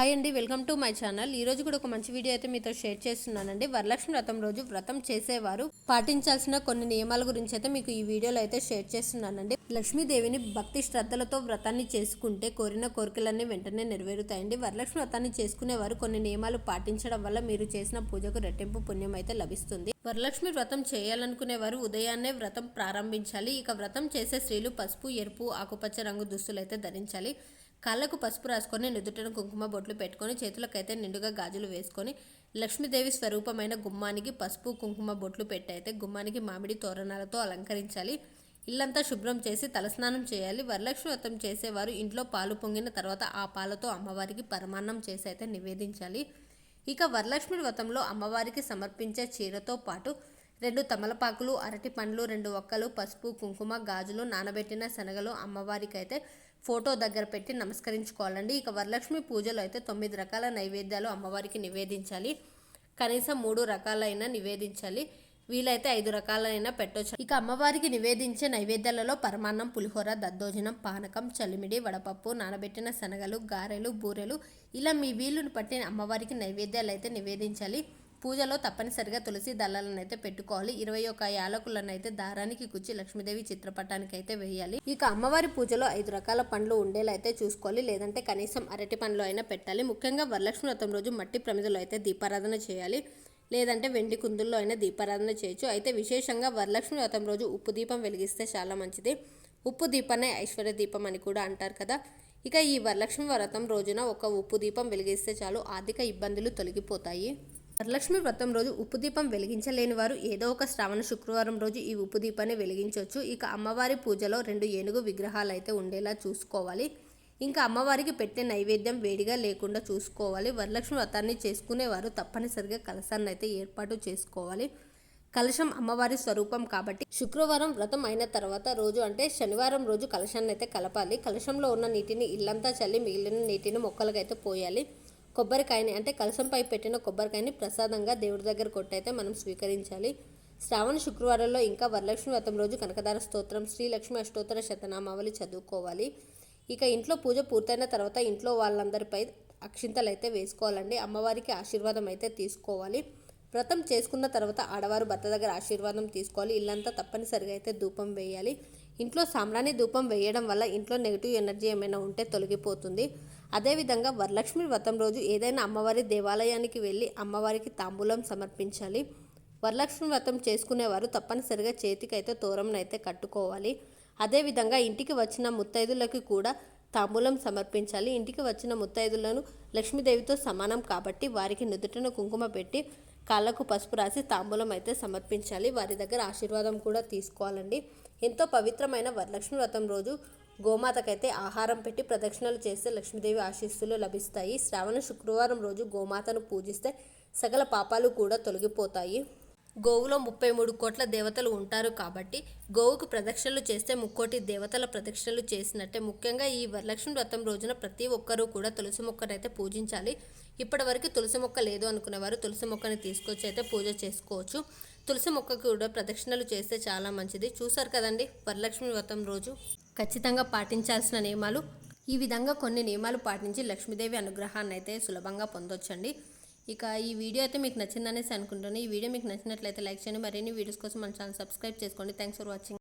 Hi అండి welcome to my channel ఈ రోజు కూడా ఒక మంచి వీడియో అయితే మీతో షేర్ చేస్తున్నానండి. వరలక్ష్మి వ్రతం రోజు వ్రతం చేసేవారు. పాటించాల్సిన కొన్ని నియమాల గురించి అయితే మీకు ఈ వీడియోలో అయితే షేర్ చేస్తున్నానండి. లక్ష్మీదేవిని భక్తి శ్రద్ధలతో వ్రతాన్ని చేసుకుంటే కోరిన కోరికలన్నీ వెంటనే నెరవేరుతాయండి. వరలక్ష్మి వ్రతాన్ని చేసుకునేవారు కొన్ని నియమాలు పాటించడం వల్ల మీరు చేసిన పూజకు రెట్టింపు పుణ్యం అయితే లభిస్తుంది. వరలక్ష్మి వ్రతం చేయాలనుకునేవారు ఉదయాన్నే వ్రతం ప్రారంభించాలి. ఇక వ్రతం చేసే స్త్రీలు పసుపు ఎరుపు ఆకుపచ్చ రంగు దుస్తులు అయితే ధరించాలి. కాళ్ళకు పసుపు రాసుకొని నుదుటను కుంకుమ బొట్లు పెట్టుకొని చేతులకైతే నిండుగా గాజులు వేసుకొని లక్ష్మీదేవి స్వరూపమైన గుమ్మానికి పసుపు కుంకుమ బొట్లు పెట్టయితే గుమ్మానికి మామిడి తోరణాలతో అలంకరించాలి. ఇల్లంతా శుభ్రం చేసి తలస్నానం చేయాలి. వరలక్ష్మి వ్రతం చేసేవారు ఇంట్లో పాలు పొంగిన తర్వాత ఆ పాలతో అమ్మవారికి పరమాన్నం చేసి అయితే నివేదించాలి. ఇక వరలక్ష్మి వ్రతంలో అమ్మవారికి సమర్పించే చీరతో పాటు రెండు తమలపాకులు అరటి పండ్లు రెండు ఒక్కలు పసుపు కుంకుమ గాజులు నానబెట్టిన శనగలు అమ్మవారికైతే ఫోటో దగ్గర పెట్టి నమస్కరించుకోవాలండి. ఇక వరలక్ష్మి పూజలో అయితే తొమ్మిది రకాల నైవేద్యాలు అమ్మవారికి నివేదించాలి. కనీసం మూడు రకాలైన నివేదించాలి. వీలైతే ఐదు రకాలైన పెట్టొచ్చు. ఇక అమ్మవారికి నివేదించే నైవేద్యాలలో పరమాన్నం పులిహోర దద్దోజనం పానకం చలిమిడి వడపప్పు నానబెట్టిన శనగలు గారెలు బూరెలు ఇలా మీ వీలును పట్టిన అమ్మవారికి నైవేద్యాలు అయితే నివేదించాలి. పూజలో తప్పనిసరిగా తులసి దళాలను అయితే పెట్టుకోవాలి. ఇరవై ఒక యాలకులను అయితే దారానికి కుచ్చి లక్ష్మీదేవి చిత్రపటానికి అయితే వేయాలి. ఇక అమ్మవారి పూజలో ఐదు రకాల పండ్లు ఉండేలా అయితే చూసుకోవాలి. లేదంటే కనీసం అరటి పండ్లు అయినా పెట్టాలి. ముఖ్యంగా వరలక్ష్మి వ్రతం రోజు మట్టి ప్రమిదలో అయితే దీపారాధన చేయాలి. లేదంటే వెండి కుందుల్లో అయినా దీపారాధన చేయొచ్చు. అయితే విశేషంగా వరలక్ష్మి వ్రతం రోజు ఉప్పు దీపం వెలిగిస్తే చాలా మంచిది. ఉప్పు దీపాన్ని ఐశ్వర్య దీపం అని కూడా అంటారు కదా. ఇక ఈ వరలక్ష్మి వ్రతం రోజున ఒక ఉప్పు దీపం వెలిగిస్తే చాలు ఆర్థిక ఇబ్బందులు తొలగిపోతాయి. వరలక్ష్మి వ్రతం రోజు ఉప్పు దీపం వెలిగించలేని వారు ఏదో ఒక శ్రావణ శుక్రవారం రోజు ఈ ఉప్పు దీపాన్ని వెలిగించవచ్చు. ఇక అమ్మవారి పూజలో రెండు ఏనుగు విగ్రహాలు అయితే ఉండేలా చూసుకోవాలి. ఇంకా అమ్మవారికి పెట్టే నైవేద్యం వేడిగా లేకుండా చూసుకోవాలి. వరలక్ష్మి వ్రతాన్ని చేసుకునేవారు తప్పనిసరిగా కలశాన్ని అయితే ఏర్పాటు చేసుకోవాలి. కలశం అమ్మవారి స్వరూపం కాబట్టి శుక్రవారం వ్రతం అయిన తర్వాత రోజు అంటే శనివారం రోజు కలశాన్ని అయితే కలపాలి. కలశంలో ఉన్న నీటిని ఇల్లంతా చల్లి మిగిలిన నీటిని మొక్కలకైతే పోయాలి. కొబ్బరికాయని అంటే కలశంపై పెట్టిన కొబ్బరికాయని ప్రసాదంగా దేవుడి దగ్గర కొట్టయితే మనం స్వీకరించాలి. శ్రావణ శుక్రవారంలో ఇంకా వరలక్ష్మి వ్రతం రోజు కనకదార స్తోత్రం శ్రీలక్ష్మి అష్టోత్తర శతనామావళి చదువుకోవాలి. ఇక ఇంట్లో పూజ పూర్తయిన తర్వాత ఇంట్లో వాళ్ళందరిపై అక్షింతలు అయితే వేసుకోవాలండి. అమ్మవారికి ఆశీర్వాదం అయితే తీసుకోవాలి. వ్రతం చేసుకున్న తర్వాత ఆడవారు భర్త దగ్గర ఆశీర్వాదం తీసుకోవాలి. ఇల్లంతా తప్పనిసరిగా అయితే ధూపం వేయాలి. ఇంట్లో సామ్రాణి ధూపం వేయడం వల్ల ఇంట్లో నెగిటివ్ ఎనర్జీ ఏమైనా ఉంటే తొలగిపోతుంది. అదేవిధంగా వరలక్ష్మి వ్రతం రోజు ఏదైనా అమ్మవారి దేవాలయానికి వెళ్ళి అమ్మవారికి తాంబూలం సమర్పించాలి. వరలక్ష్మి వ్రతం చేసుకునేవారు తప్పనిసరిగా చేతికైతే తోరంనైతే కట్టుకోవాలి. అదేవిధంగా ఇంటికి వచ్చిన ముత్తైదులకి కూడా తాంబూలం సమర్పించాలి. ఇంటికి వచ్చిన ముత్తైదులను లక్ష్మీదేవితో సమానం కాబట్టి వారికి నుదుటను కుంకుమ పెట్టి కాళ్ళకు పసుపు రాసి తాంబూలం అయితే సమర్పించాలి. వారి దగ్గర ఆశీర్వాదం కూడా తీసుకోవాలండి. ఎంతో పవిత్రమైన వరలక్ష్మి వ్రతం రోజు గోమాతకైతే ఆహారం పెట్టి ప్రదక్షిణలు చేస్తే లక్ష్మీదేవి ఆశీస్సులు లభిస్తాయి. శ్రావణ శుక్రవారం రోజు గోమాతను పూజిస్తే సకల పాపాలు కూడా తొలగిపోతాయి. గోవులో ముప్పై మూడు కోట్ల దేవతలు ఉంటారు కాబట్టి గోవుకు ప్రదక్షిణలు చేస్తే ముక్కోటి దేవతల ప్రదక్షిణలు చేసినట్టే. ముఖ్యంగా ఈ వరలక్ష్మి వ్రతం రోజున ప్రతి ఒక్కరూ కూడా తులసి మొక్కనైతే పూజించాలి. ఇప్పటి వరకు తులసి మొక్క లేదు అనుకునేవారు. తులసి మొక్కని తీసుకొచ్చి అయితే పూజ చేసుకోవచ్చు. తులసి మొక్కకు కూడా ప్రదక్షిణలు చేస్తే చాలా మంచిది. చూసారు కదండి వరలక్ష్మి వ్రతం రోజు? ఖచ్చితంగా పాటించాల్సిన నియమాలు. ఈ విధంగా కొన్ని నియమాలు పాటించి లక్ష్మీదేవి అనుగ్రహాన్ని అయితే సులభంగా పొందొచ్చండి. ఇక ఈ వీడియో అయితే మీకు నచ్చిందనేసి అనుకుంటున్నాను. ఈ వీడియో మీకు నచ్చినట్లయితే లైక్ చేయండి. మరిన్ని వీడియోస్ కోసం మన ఛానల్ సబ్స్క్రైబ్ చేసుకోండి. Thanks for watching.